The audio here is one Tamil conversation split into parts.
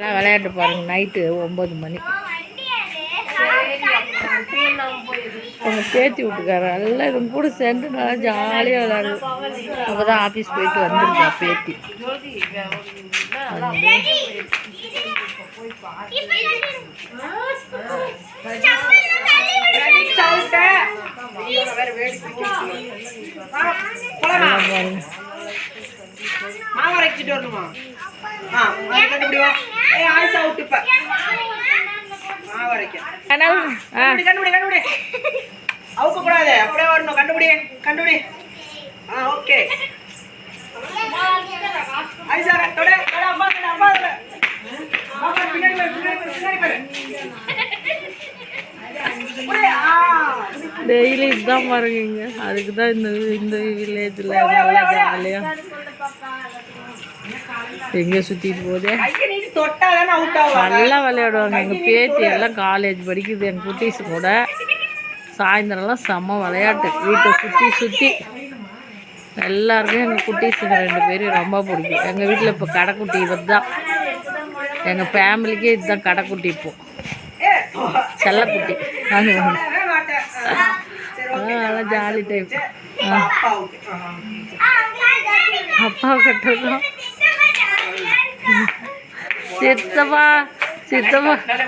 நல்லா விளையாட்டு பாருங்க. நைட்டு ஒம்பது மணி. அவங்க பேத்தி விட்டுக்காரு எல்லாம் இவங்க கூட சேர்ந்து நல்லா ஜாலியாக விளையாடுவோம் அப்போ தான் ஆஃபீஸ் போயிட்டு வந்திருக்கா பேத்தி. மாவரைச்சிட்டு வரணுமா? ஆ அது கண்டுபிடி வா ஏய் ஆயிஷா அவுட் இப்ப மாவு அரைக்க கனவு ஆ கண்டுபிடி கண்டுபிடி கண்டுபிடி அவுக்க கூடாது அப்படியே வரணும் கண்டுபிடி கண்டுபிடி ஆ ஓகே ஆயிஷா தொட தொட அம்மா தொட அம்மா தொட அம்மா பாரு, பின்னாடி பாரு, பின்னாடி பாரு, பின்னாடி பாரு. புடி, ஆ. டெய்லி இதுதான் பாருங்க இங்க அதுக்கு தான் இந்த இந்த வில்லேஜில் நல்லா ஜாலியாக எங்கே சுற்றிட்டு போதே நல்லா விளையாடுவாங்க. எங்கள் பேத்தி எல்லாம் காலேஜ் படிக்குது எங்கள் குட்டீஸ் கூட. சாயந்தரம்லாம் செம்ம விளையாட்டு. வீட்டை சுற்றி சுற்றி எல்லாருக்கும் எங்கள் குட்டீஸுங்க ரெண்டு பேரும் ரொம்ப பிடிக்கும். எங்கள் வீட்டில் இப்போ கடைக்குட்டி இது தான் எங்கள் ஃபேமிலிக்கே இதுதான் கடைக்குட்டி இப்போ. செல்லக்குட்டி. அது வந்து தொடவே மாட்டேன் ஆ, சரி ஓகே நல்லா ஜாலி டைப் அப்பா கட்டணும் சித்தப்பா சித்தப்பா. கடை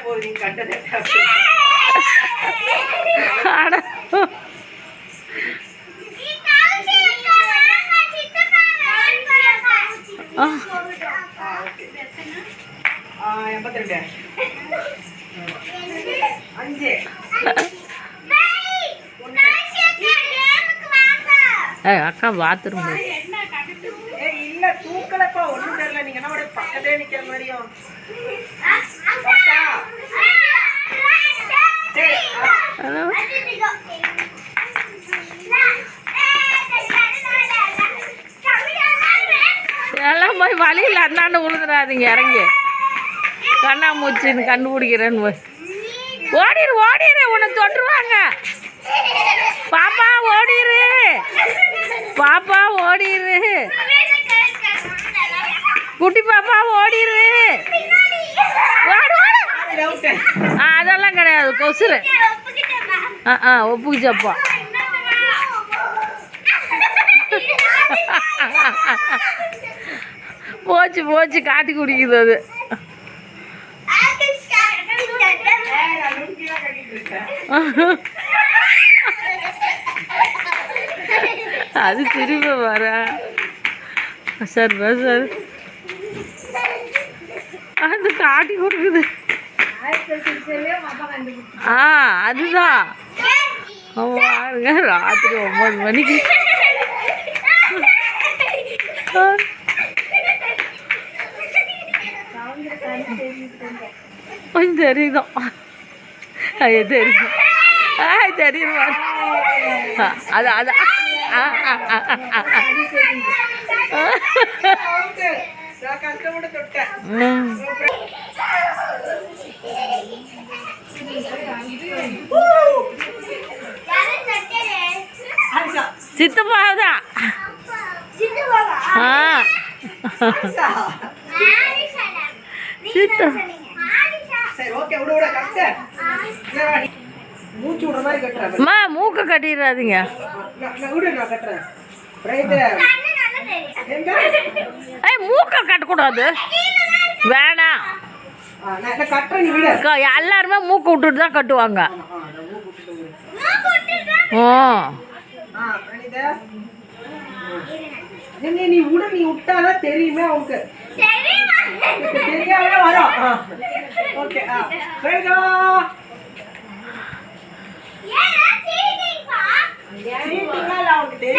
எண்பத்தி ரெண்டு அஞ்சு அக்கா பாத்ரூம் பக்கத்தே நிக்கிற மாதிரியும். எல்லாம் போய் வழியில் அந்தாண்டு விழுந்துடாதீங்க இறங்கி. கண்ணாமூச்சின்னு கண்டுபிடிக்கிறேன்னு போய். ஓடிரு ஓடிரு உன்னை தொட்டுருவாங்க. பாப்பா ஓடிரு. பாப்பா ஓடிரு. குட்டி பாப்பா ஓடிரு. ஆ அதெல்லாம் கிடையாது. கொசுரு ஆ ஆ ஒப்புக்குச்சப்பா போச்சு போச்சு காட்டி குடிக்குது அது. அது திரும்ப வர. Sir sir. அது காட்டி கொடுக்குது. ஆ அதுதான். பாருங்க ராத்திரி ஒம்பது மணிக்கு. கொஞ்சம் தெரியுதோ? ஐயோ தெரியும் ஆ தெரியும் ஆ, அது அது. ஆ, ஆ, ஆ, ஆ, ஆ, ஆ. Out. நான் கஷ்டப்பட்டு தொட்டேன் ம். ஆயிஷா சித்தப்பா தான் ஆ ஆயிஷா சித்த மூக்கை கட்டிடாதீங்க ஏய் மூக்கை கட்டக்கூடாது. வேணாம் எல்லாருமே மூக்கை விட்டுட்டு தான் கட்டுவாங்க. ஓ ஆ, அனிதா. நீ நீ விடு நீ விட்டாதான் தெரியுமே வரும். ஓகே அவனுக்கு